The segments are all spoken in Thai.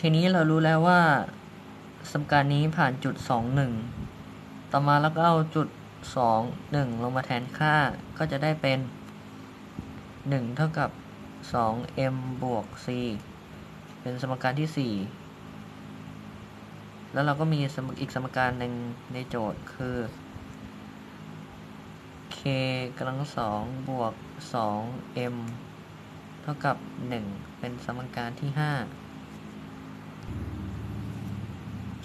ทีนี้เรารู้แล้วว่าสมการนี้ผ่านจุด 2 1 ต่อมาแล้วก็เอาจุด 2 1 ลงมาแทนค่าก็จะได้เป็น 1 เท่ากับ 2m บวก c เป็นสมการที่ 4 แล้วเราก็มีอีกสมการหนึ่งในโจทย์คือ k กำลังสองบวก 2m เท่ากับ 1 เป็นสมการที่ 5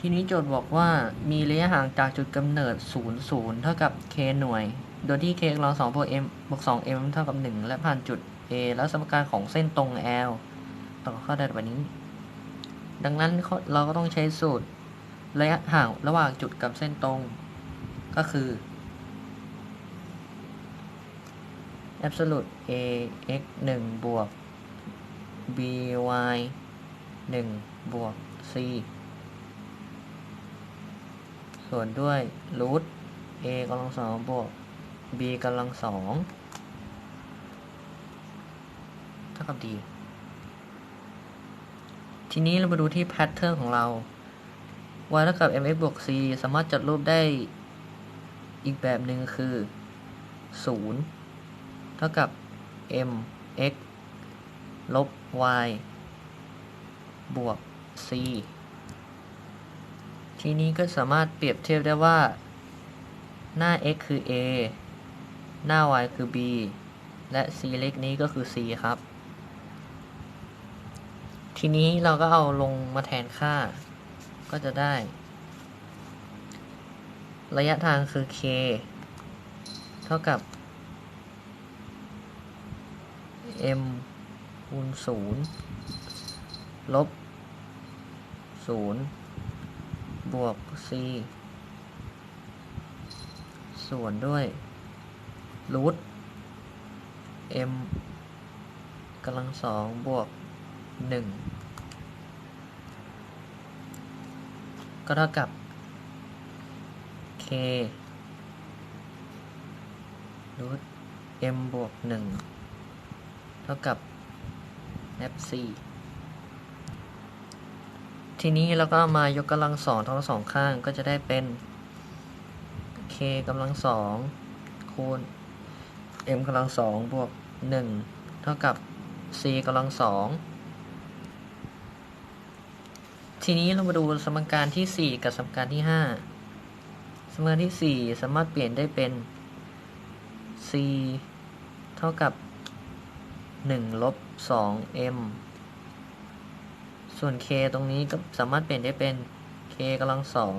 ทีนี้โจทย์บอกว่ามีระยะห่างจากจุดกำเนิด 0 0 เท่ากับ k หน่วย โดยที่ k กำลัง2บวก m บวก 2m เท่ากับ 1 และผ่านจุด a แล้วสมการของเส้นตรง l ต่อเข้าได้แบบนี้ ดังนั้นเราก็ต้องใช้สูตร ระยะห่างระหว่างจุดกับเส้นตรง ก็คือ absolute a x 1บวก b y 1บวก c ส่วนด้วย root a กำลังสองบวก b กำลังสองเท่ากับ d ทีนี้เรามาดูที่ pattern ของเรา y เท่ากับ mx บวก c สามารถจัดรูปได้อีกแบบหนึ่งคือ 0 เท่ากับ m x ลบ y บวก c ทีนี้ก็สามารถเปรียบเทียบได้ว่า หน้า x คือ a หน้า y คือ b และ c เล็กนี้ก็คือ c ครับ ทีนี้เราก็เอาลงมาแทนค่า ก็จะได้ ระยะทางคือ k เท่ากับ m คูณ0ลบ0 บวก c ส่วนด้วยรูท m กำลังสองบวก1ก็เท่ากับ k รูท m บวก1เท่ากับ f c ทีนี้เราก็มายกกำลังสองทั้งสองข้างก็จะได้เป็น k กำลังสองคูณ m กำลังสองบวก1เท่ากับ c กำลังสองทีนี้เรามาดูสมการที่ 4 กับสมการที่ 5 สมการที่ 4 สามารถเปลี่ยนได้เป็น c เท่ากับ 1 ลบ 2m ส่วน k ตรงนี้ก็สามารถเปลี่ยนได้เป็น k กำลังสอง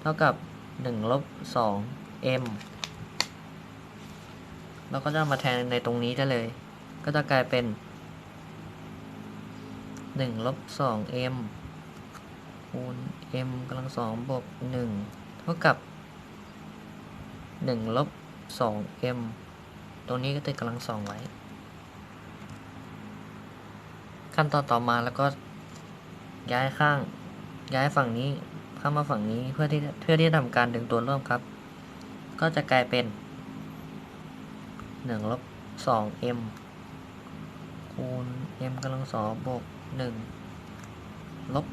เท่ากับ1ลบ 2m เราก็จะมาแทนในตรงนี้ได้เลย ก็จะกลายเป็น1ลบ 2m คูณ m กำลังสองบวก1เท่ากับ1ลบ 2m ตรงนี้ก็ติดกำลังสองไว้ ขั้นตอนต่อมาแล้วก็ ย้ายข้าง ย้ายฝั่งนี้เข้ามาฝั่งนี้เพื่อที่เพื่อที่ทำการดึงตัวร่วมครับ ก็จะกลายเป็น1ลบ 2m คูณ m กำลังสองบวก1ลบ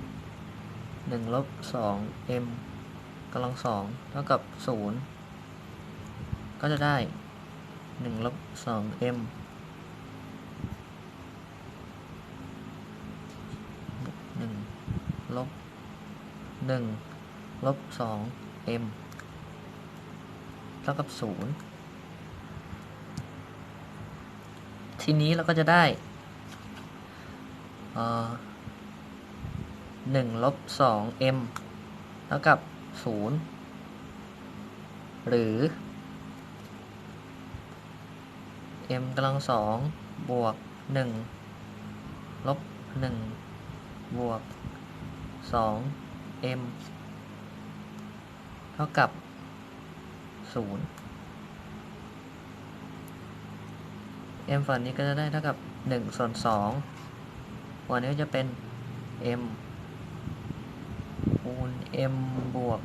1ลบ 2m กำลังสองเท่ากับ 0 ก็จะได้1ลบ 2m หนึ่ง ลบหนึ่งลบสอง m เท่ากับศูนย์ทีนี้เราก็จะได้หนึ่งลบสอง m เท่ากับศูนย์หรือ m กำลังสองบวกหนึ่งลบหนึ่งบวก 2 m เท่ากับ 0 m ฝั่งนี้ก็จะได้เท่ากับ 1 ส่วน2ฝั่งนี้จะเป็น m คูณ m บวก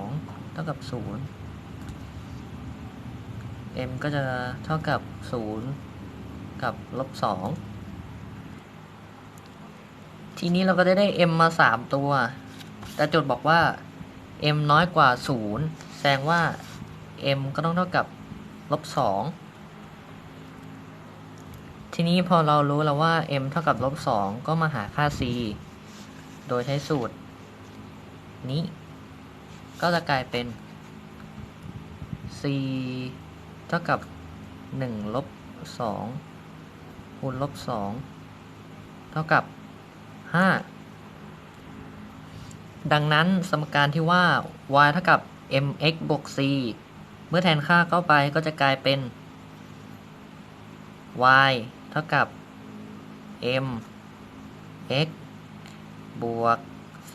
2 เท่ากับ 0 m ก็จะเท่ากับ 0 กับลบ 2 ทีนี้เราก็จะได้ m มาสามตัว แต่โจทย์บอกว่า m น้อยกว่าศูนย์แสดงว่า m ก็ต้องเท่ากับลบสองทีนี้พอเรารู้แล้วว่า m เท่ากับลบสองก็มาหาค่า c โดยใช้สูตร นี้ ก็จะกลายเป็น c เท่ากับหนึ่งลบสองคูณลบสองเท่ากับ 5 ดังนั้นสมการที่ว่า y เท่ากับ mx บวก c เมื่อแทนค่าเข้าไปก็จะกลายเป็น y เท่ากับ m x บวก c